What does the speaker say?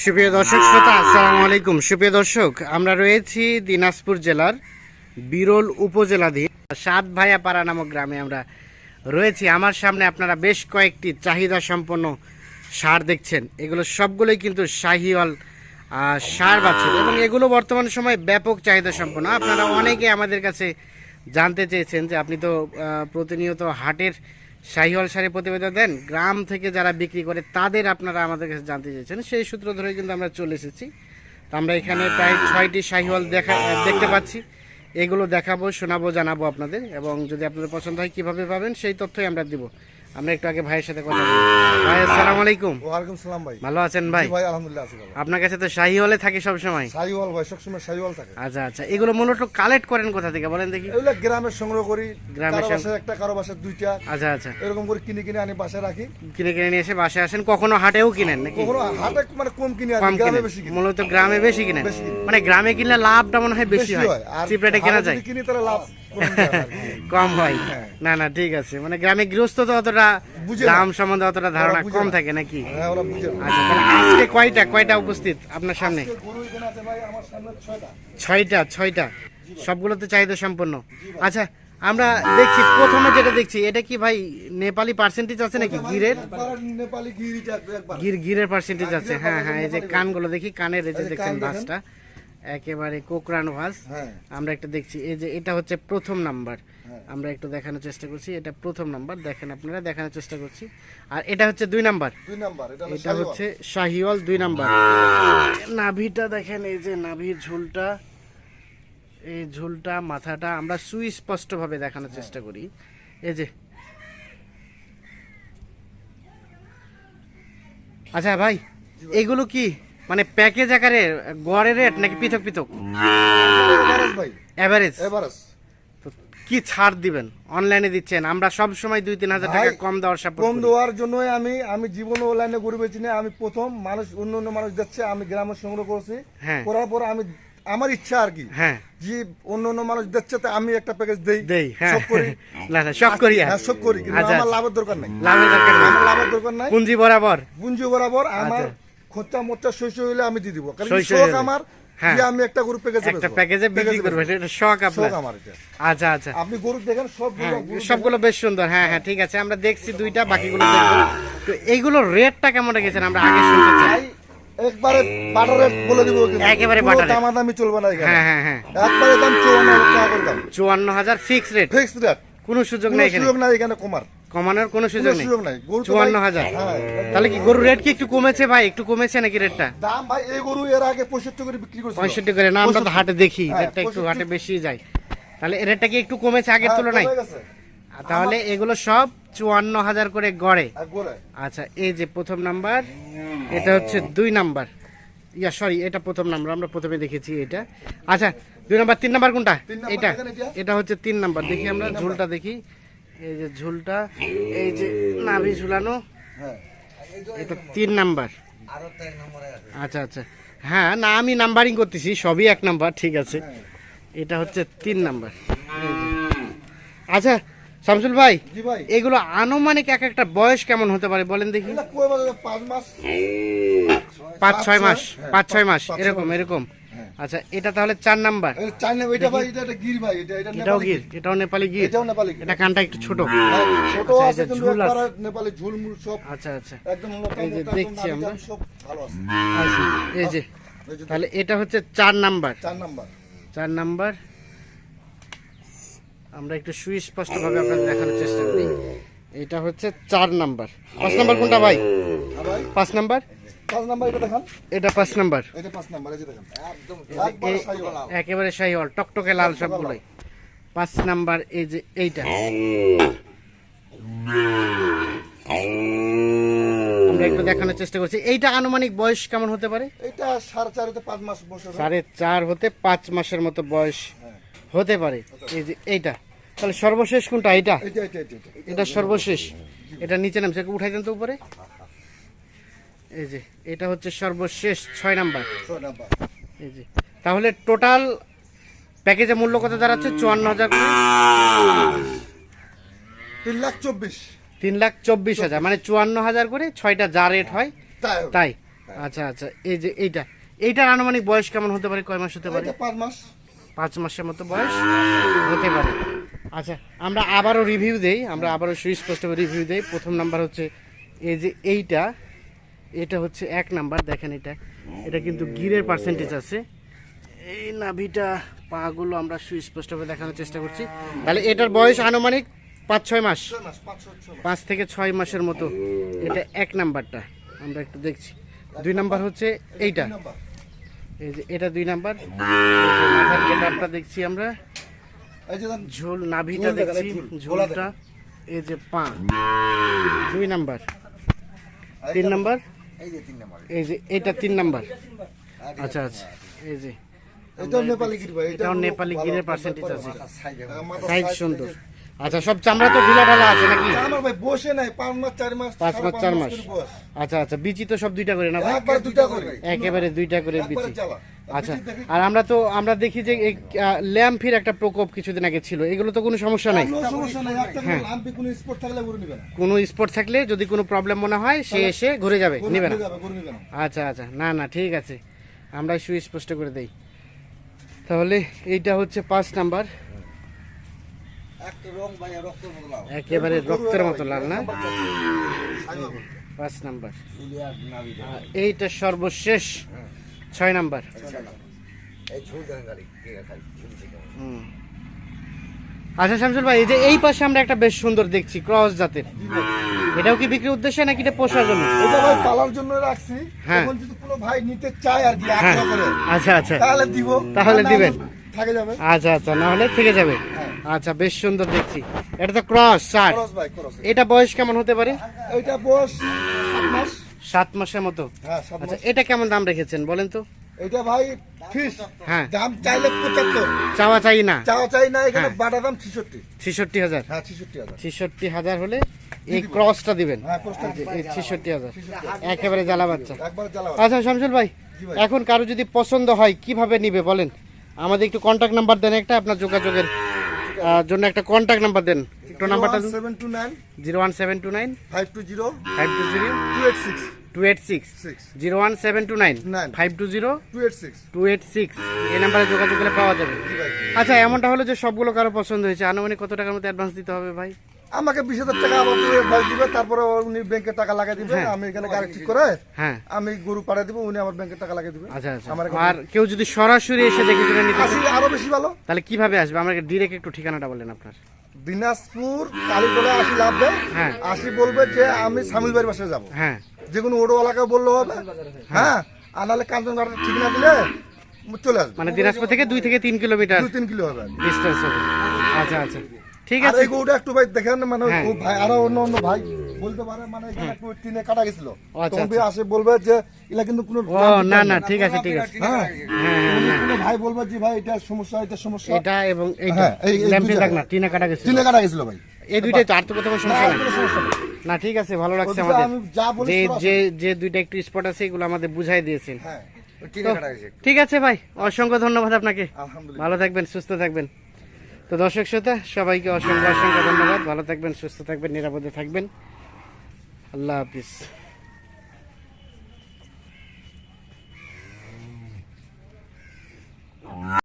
সুপ্রিয় দর্শক শ্রোতা, আসসালামু আলাইকুম। সুপ্রিয় দর্শক, আমরা রয়েছি দিনাজপুর জেলার বিরল উপজেলাধীন সাত ভাইয়া পাড়া নামক গ্রামে আমরা রয়েছি। আমার সামনে আপনারা বেশ কয়েকটি চাহিদা সম্পন্ন সার দেখছেন। এগুলো সবগুলোই কিন্তু শাহিওয়াল সার বাছুর এবং এগুলো বর্তমান সময় ব্যাপক চাহিদা সম্পন্ন। আপনারা অনেকে আমাদের কাছে জানতে চেয়েছেন যে আপনি তো প্রতিনিয়ত হাটের শাহিওয়াল সারে প্রতিবেদন দেন। গ্রাম থেকে যারা বিক্রি করে, তাদের আপনারা আমাদের কাছে জানতে চাইছেন সেই সূত্র ধরে কিন্তু আমরা চলে এসেছি। তো আমরা এখানে প্রায় ছয়টি শাহিওয়াল দেখা দেখতে পাচ্ছি। এগুলো দেখাবো, শোনাবো, জানাব আপনাদের। এবং যদি আপনাদের পছন্দ হয়, কীভাবে পাবেন, সেই তথ্যই আমরা দিব। আমরা একটু আগে ভাইয়ের সাথে কথা বলি। ভাই আসসালামু আলাইকুম। ওয়ালাইকুম সালাম ভাই। ভালো আছেন ভাই? ভাই আলহামদুলিল্লাহ আছি ভালো। আপনার কাছে তো শাহিওয়ালে থাকে সব সময় শাহিওয়াল ভাই সবসময় শাহিওয়াল থাকে। আচ্ছা আচ্ছা। এগুলো মূলত কালেক্ট করেন কোথা থেকে? বলেন দেখি। এগুলো গ্রামের সংগ্রহ করি। গ্রামের কারও সং- বাসায় একটা কারও বাসায় দুইটা। আচ্ছা আচ্ছা। এরকম করে কিনে কিনে আনি বাসায় রাখি। কিনে কিনে নিয়ে এসে বাসায় আসেন। কখনো হাটেও কিনেন নাকি? কখনো হাটে মানে কম কিনে আনি গ্রামে বেশি কিনি। মূলত গ্রামে বেশি কিনেন। কিনি। মানে গ্রামে কিনলে লাভটা মনে হয় বেশি হয়। আর চিপ কেনা যায়। কিনি তাহলে লাভ। কম হয়। হ্যাঁ। না না ঠিক আছে। মানে গ্রামে গৃহস্থ তো অতটা না। দাম সম্বন্ধে অতটা ধারণা কম থাকে নাকি? হ্যাঁ। আচ্ছা আজকে কয়টা? কয়টা উপস্থিত আপনার সামনে? ছয়টা। ছয়টা ছয়টা। সবগুলো তো চাহিদা সম্পন্ন। আচ্ছা আমরা দেখছি প্রথমে যেটা দেখছি এটা কি ভাই নেপালি পার্সেন্টেজ আছে নাকি? গিরের? গির গিরের পার্সেন্টেজ আছে। হ্যাঁ হ্যাঁ এই যে কানগুলো দেখি কানের এই যে দেখছেন ভাঁজটা একেবারে কোকরান ভাঁজ হ্যাঁ। আমরা একটা দেখছি এই যে এটা হচ্ছে প্রথম নাম্বার। হ্যাঁ। আমরা একটু দেখানোর চেষ্টা করছি। এটা প্রথম নাম্বার দেখেন আপনারা দেখানোর চেষ্টা করছি। আর এটা হচ্ছে দুই নাম্বার। দুই নাম্বার এটা। হচ্ছে শাহিওয়াল দুই নাম্বার। নাভিটা দেখেন এই যে নাভির ঝুলটা এই ঝুলটা মাথাটা আমরা সুস্পষ্ট ভাবে দেখানোর চেষ্টা করি। এই যে। আচ্ছা ভাই এগুলো কি মানে প্যাকেজ আকারে গড়ের রেট নাকি পৃথক পৃথক? এভারেজ অ্যাভারেজ এভারেজ কি ছাড় দিবেন? অনলাইনে দিচ্ছেন। আমরা সব সময় দুই তিন হাজার টাকা কম দেওয়ার সাপোর্ট কম দেওয়ার জন্যই আমি আমি জীবন অনলাইনে গরু বেচি না আমি প্রথম মানুষ অন্য অন্য মানুষ যাচ্ছে আমি গ্রামে সংগ্রহ করছি। হ্যাঁ। করার পর আমি আমার ইচ্ছা আর কি। হ্যাঁ। যে অন্য অন্য মানুষ দিচ্ছে তো আমি একটা প্যাকেজ দেই। দেই হ্যাঁ। সব করি। না না সব করি হ্যাঁ সব করি কিন্তু আচ্ছা, আমার আচ্ছা। লাভের দরকার নাই। লাভের দরকার নেই। আমার লাভের দরকার নাই। পুঁজি বরাবর। পুঁজি বরাবর আমার আচ্ছা। খরচা মোচা শৈশ হইলে আমি দিয়ে দিব। কারণ সই কি সই শখ আমার হ্যাঁ। আমি একটা গরু প্যাকেজ একটা প্যাকেজে বিক্রি করবে এটা শখ আপনার। শখ আমার এটা। আচ্ছা আচ্ছা। আপনি গরু দেখেন সব হ্যাঁ সবগুলো বেশ সুন্দর। হ্যাঁ হ্যাঁ ঠিক আছে আমরা দেখছি দুইটা বাকিগুলো দেখব। তো এইগুলোর রেটটা কেমন রেখেছেন? আমরা আগে শুনতে চাই। একবারে বাটার রেট বলে দিব একেবারে বাটার। চলবে না এখানে। হ্যাঁ হ্যাঁ হ্যাঁ। একবারে দাম চুয়ান্ন হাজার টাকা করে দাম। চুয়ান্ন হাজার ফিক্স রেট ফিক্স রেট কোনো সুযোগ নেই এখানে। সুযোগ নাই এখানে কমার। কমানোর কোনো সুযোগ নেই। চুয়ান্ন হাজার। হ্যাঁ, তাহলে কি গরুর রেট কি একটু কমেছে ভাই? একটু কমেছে নাকি রেটটা? দাম ভাই এই গরু এর আগে পঁয়ষট্টি করে বিক্রি করছিল। পঁয়ষট্টি করে না আমরা তো হাটে দেখি হ্যাঁ, রেটটা একটু হাটে বেশি যায়। তাহলে রেটটা কি একটু কমেছে আগের হ্যাঁ, তুলনায়? তাহলে এগুলো সব চুয়ান্ন হাজার করে গড়ে। আচ্ছা এই যে প্রথম নাম্বার এটা হচ্ছে দুই নাম্বার। ইয়া সরি এটা প্রথম নাম্বার আমরা প্রথমে দেখেছি এটা। আচ্ছা দুই নাম্বার তিন নাম্বার কোনটা? এটা? এটা। হচ্ছে তিন নাম্বার। দেখি আমরা ঝোলটা দেখি। এই যে ঝুলটা এই যে নাভি ঝুলানো হ্যাঁ এটা তিন নাম্বার। আচ্ছা আচ্ছা। হ্যাঁ না আমি নাম্বারিং করতেছি সবই এক নাম্বার ঠিক আছে। এটা হচ্ছে তিন নাম্বার। আচ্ছা শামসুল ভাই এগুলো আনুমানিক এক একটা বয়স কেমন হতে পারে বলেন দেখি? পাঁচ ছয় মাস হ্যাঁ, পাঁচ ছয় মাস এরকম এরকম। আচ্ছা এটা তাহলে চার নাম্বার। এটা চাইনা এটা ভাই এটা একটা গির ভাই এটা এটা এটাও নেপালি গির এটাও নেপালি গির। এটাও নেপালি গির। এটা কানটা একটু ছোট। হ্যাঁ, ছোট আচ্ছা, আছে কিন্তু ঝুল নেপালি ঝুল সব আচ্ছা আচ্ছা। একদম এই যে দেখছি আমরা। সব ভালো আছে। আচ্ছা, এই যে। তাহলে এটা হচ্ছে চার নাম্বার। চার নাম্বার। চার নাম্বার। আমরা একটু সুস্পষ্ট ভাবে আপনাদের দেখানোর চেষ্টা করি। এটা হচ্ছে চার নাম্বার। পাঁচ নাম্বার কোনটা ভাই? হ্যাঁ ভাই। পাঁচ নাম্বার? পাঁচ নাম্বার এটা দেখান। এটা পাঁচ নাম্বার। এটা পাঁচ নাম্বার এই যে দেখেন। একদম এই- একবারে সাইওয়াল। একেবারে শাহিওয়াল টকটকে লাল সবগুলোই। পাঁচ নাম্বার এই যে এইটা। আমরা একটু দেখানোর চেষ্টা করছি। এইটা আনুমানিক বয়স কেমন হতে পারে? এটা সাড়ে চার হতে পাঁচ মাস সাড়ে চার হতে পাঁচ মাসের মতো বয়স হতে পারে। এই যে এইটা। তাহলে সর্বশেষ কোনটা? এটা এটা সর্বশেষ। এটা নিচে নামছে। উঠাই দেন তো উপরে। এই যে এটা হচ্ছে সর্বশেষ ছয় নাম্বার। এই যে তাহলে টোটাল প্যাকেজের মূল্য কত দাঁড়াচ্ছে? চুয়ান্ন হাজার তিন লাখ চব্বিশ। তিন লাখ চব্বিশ হাজার মানে চুয়ান্ন হাজার করে ছয়টা যা রেট হয় তাই আচ্ছা আচ্ছা এই যে এইটা এইটার আনুমানিক বয়স কেমন হতে পারে? কয় মাস হতে পারে? পাঁচ মাস। পাঁচ মাসের মতো বয়স হতে পারে। আচ্ছা আমরা আবারও রিভিউ দেই আমরা আবারও সুস্পষ্ট রিভিউ দেই। প্রথম নাম্বার হচ্ছে এই যে এইটা এটা হচ্ছে এক নাম্বার দেখেন এটা। এটা কিন্তু গিরের পার্সেন্টেজ আছে। এই নাভিটা পাগুলো আমরা সুস্পষ্টভাবে দেখানোর চেষ্টা করছি। তাহলে এটার বয়স আনুমানিক পাঁচ ছয় মাস? পাঁচ থেকে ছয় মাসের মতো। এটা এক নাম্বারটা আমরা একটু দেখছি। দুই নাম্বার হচ্ছে এইটা। এই যে এটা দুই নাম্বার। গেটআপটা দেখছি আমরা। এই যে ঝোল নাভিটা দেখছি ঝোলটা। এই যে পা। দুই নাম্বার। তিন নাম্বার। এই যে তিন নম্বর। এই যে এটা তিন নাম্বার। আচ্ছা আচ্ছা এই যে। এটাও নেপালি গির ভাই এটাও নেপালি গিরের পার্সেন্টেজ আছে। সাইজ হ্যাঁ, সুন্দর। আচ্ছা সব চামড়া তো ঢিলা ঢালা আছে নাকি? আমার ভাই বসে নাই পাঁচ মাস চার মাস পাঁচ মাস চার মাস আচ্ছা আচ্ছা বিচি তো সব দুইটা করে না ভাই? একবার দুটা করে। একেবারে দুইটা করে বিচি। আচ্ছা আর আমরা তো আমরা দেখি যে ল্যাম্পির একটা প্রকোপ কিছুদিন আগে ছিল। এগুলো তো কোনো সমস্যা নাই। হ্যাঁ। কোনো স্পট থাকলে যদি কোনো প্রবলেম মনে হয় সে এসে ঘুরে যাবে নেবে না। আচ্ছা আচ্ছা না না ঠিক আছে। আমরা সুস্পষ্ট করে দেই। তাহলে এইটা হচ্ছে পাঁচ নাম্বার। একেবারে রক্তের মতো লাল না? পাঁচ নাম্বার। এইটা সর্বশেষ। ছয় নাম্বার। আচ্ছা শামসুল ভাই এই যে এই পাশে আমরা একটা বেশ সুন্দর দেখছি ক্রস জাতের। এটাও কি বিক্রির উদ্দেশ্যে নাকি এটা পোষার জন্য? এটা ভাই পালার জন্য রাখছি। হ্যাঁ। এখন যদি কোনো ভাই নিতে চায় আর কি হ্যাঁ। আচ্ছা আচ্ছা। তাহলে দিব। তাহলে দিবেন। থাকে যাবে। আচ্ছা আচ্ছা না হলে থেকে যাবে। হ্যাঁ। আচ্ছা বেশ সুন্দর দেখছি। এটা তো ক্রস খরচ এটা বয়স কেমন হতে পারে? এইটা বয়স মাস। সাত মাসের মতো? হ্যাঁ আচ্ছা এটা কেমন দাম রেখেছেন বলেন তো? এটা ভাই ফিস। হ্যাঁ। দাম চাইলে পঁচাত্তর। চাওয়া চাই না? চাওয়া চাই না এখানে হ্যাঁ। বাটা দাম ছিষট্টি। ছেষট্টি হাজার? হ্যাঁ ছিষট্টি হাজার। ছেষট্টি হাজার হলে এই ক্রসটা দিবেন? ছেষট্টি হাজার। একেবারে জ্বালা বাচ্চা। আচ্ছা শামসুল ভাই এখন কারও যদি পছন্দ হয় কীভাবে নিবে বলেন? আমাদের একটু কন্ট্যাক্ট নাম্বার দেন একটা আপনার যোগাযোগের। জন্য একটা কন্ট্যাক্ট নাম্বার দেন। একটু নাম্বারটা seven two nine zero one seven two nine five two zero five two zero two eight six two eight six zero one seven two nine. Five two zero two eight six two eight six এই নাম্বারে যোগাযোগ করলে পাওয়া যাবে। আচ্ছা এমনটা হলো যে সবগুলো কারও পছন্দ হয়েছে। আনুমানিক কত টাকার মতো অ্যাডভান্স দিতে হবে ভাই? আমাকে বিশ হাজার টাকা বাস দিবে তারপরে উনি ব্যাংকে টাকা লাগিয়ে দিবে হ্যাঁ। আমি এখানে গাড়ি ঠিক করে হ্যাঁ। আমি গরু পাঠিয়ে দিব উনি আমার ব্যাংকে টাকা লাগিয়ে দিবে। আচ্ছা আচ্ছা। আমার আর কেউ যদি সরাসরি এসে দেখে শুনে নিতে আসলে আরও বেশি ভালো। তাহলে কীভাবে আসবে? আমাকে ডিরেক্ট একটু ঠিকানাটা বলেন আপনার। দিনাজপুর কালীতলা আসি লাভ দেয়। হ্যাঁ। আসি বলবে যে আমি সামিল ভাইয়ের বাসায় যাব। হ্যাঁ। যে কোনো অটোওয়ালাকে বললে হবে। হ্যাঁ। আর নাহলে কাঞ্চনঘাটা ঠিক না দিলে চলে আসবে। মানে দিনাজপুর থেকে দুই থেকে তিন কিলোমিটার দুই তিন কিলো হবে। ডিস্টেন্স হবে। আচ্ছা আচ্ছা। ঠিক আছে। গরুটা একটু ভাই দেখেন মানে হ্যাঁ। ভাই আরও অন্য অন্য ভাই বলতে পারে মানে এখানে একটু টিনে কাটা গেছিল। আচ্ছা, তখন ভাই আসে বলবে যে এলা কিন্তু কোনো ও না না ঠিক আছে ঠিক আছে। হ্যাঁ হ্যাঁ হ্যাঁ হ্যাঁ। কোনো ভাই বলবে যে ভাই এটা সমস্যা এটা সমস্যা। এটা এবং এইটা হ্যাঁ। থাক না টিনা কাটা গেছে টিনে কাটা গেছিল ভাই। এই দুইটাই তো আর তো কোথাও সমস্যা নেই। না ঠিক আছে ভালো লাগছে আমাদের। আমি যা যে যে দুইটা একটু স্পট আছে এগুলো আমাদের বুঝাই দিয়েছেন। হ্যাঁ ঠিক আছে ভাই অসংখ্য ধন্যবাদ আপনাকে। ভালো থাকবেন সুস্থ থাকবেন। তো দর্শক শ্রোতা, সবাইকে অসংখ্য অসংখ্য ধন্যবাদ। ভালো থাকবেন, সুস্থ থাকবেন, নিরাপদে থাকবেন। আল্লাহ হাফিজ।